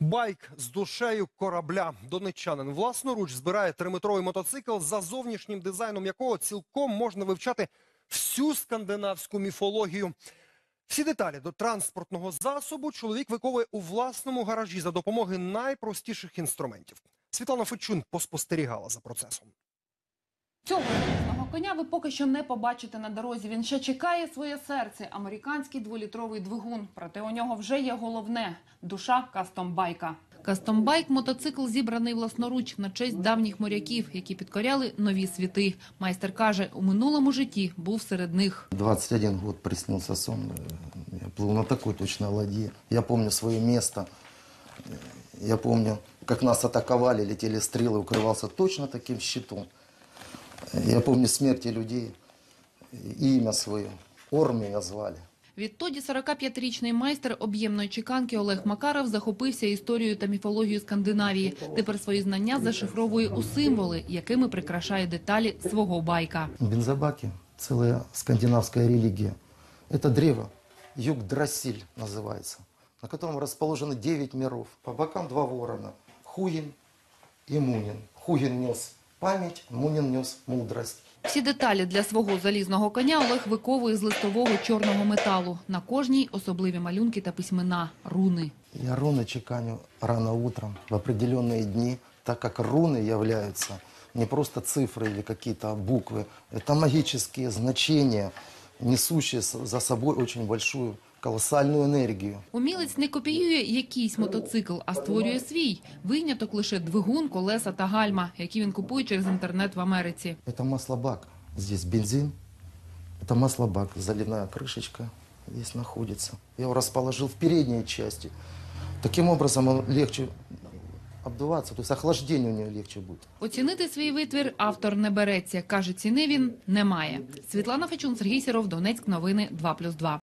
Байк з душею корабля. Донеччанин власноруч збирає триметровий мотоцикл, за зовнішнім дизайном якого цілком можна вивчати всю скандинавську міфологію. Всі деталі до транспортного засобу чоловік виковує у власному гаражі за допомогою найпростіших інструментів. Світлана Фечун поспостерігала за процесом. Цього коня ви поки що не побачите на дорозі. Він ще чекає своє серце. Американський дволітровий двигун. Проте у нього вже є головне душа кастомбайка. Кастомбайк – мотоцикл зібраний власноруч на честь давніх моряків, які підкоряли нові світи. Майстер каже, у минулому житті був серед них. 21 год приснился сон. э, Я плыл на такой точно ладье. Я помню свое место. Э, Я помню, как нас атаковали, летели стрелы, укрывался точно таким щитом. Э, Я помню смерти людей, э, имя свое. Орм меня звали. Відтоді 45-річний майстер об'ємної чеканки Олег Макаров захопився історією та міфологією Скандинавії. Тепер свої знання зашифровує у символи, якими прикрашає деталі свого байка. Бензобаки, целая скандинавская религия. Это древо, Югдрасиль называется, на котором расположены 9 миров. По бокам два ворона, Хуин и Мунин. Хуин нес память, Мунин нес мудрость. Всі деталі для свого залізного коня Олег виковує з листового чорного металу. На кожній особливі малюнки та письмена – руни. Я руны чеканю рано утром в определенные дни, так как руны являются не просто цифры или какие-то буквы, это магические значения, несущие с- за собой очень большую колоссальную энергию. Умілець не копіює якийсь мотоцикл, а створює свій. Виняток лише двигун, колеса та гальма, які він купує через інтернет в Америці. Это маслобак. Здесь бензин. Это маслобак. Заливная крышечка здесь находится. Я его расположил в передней части. Таким образом он легче обдуваться, то есть охлаждение у него легче будет. Оцінити свій витвір автор не береться. Каже, ціни він не має. Світлана Фечун, Сергій Сіров, Донецьк. Новини 2+,2.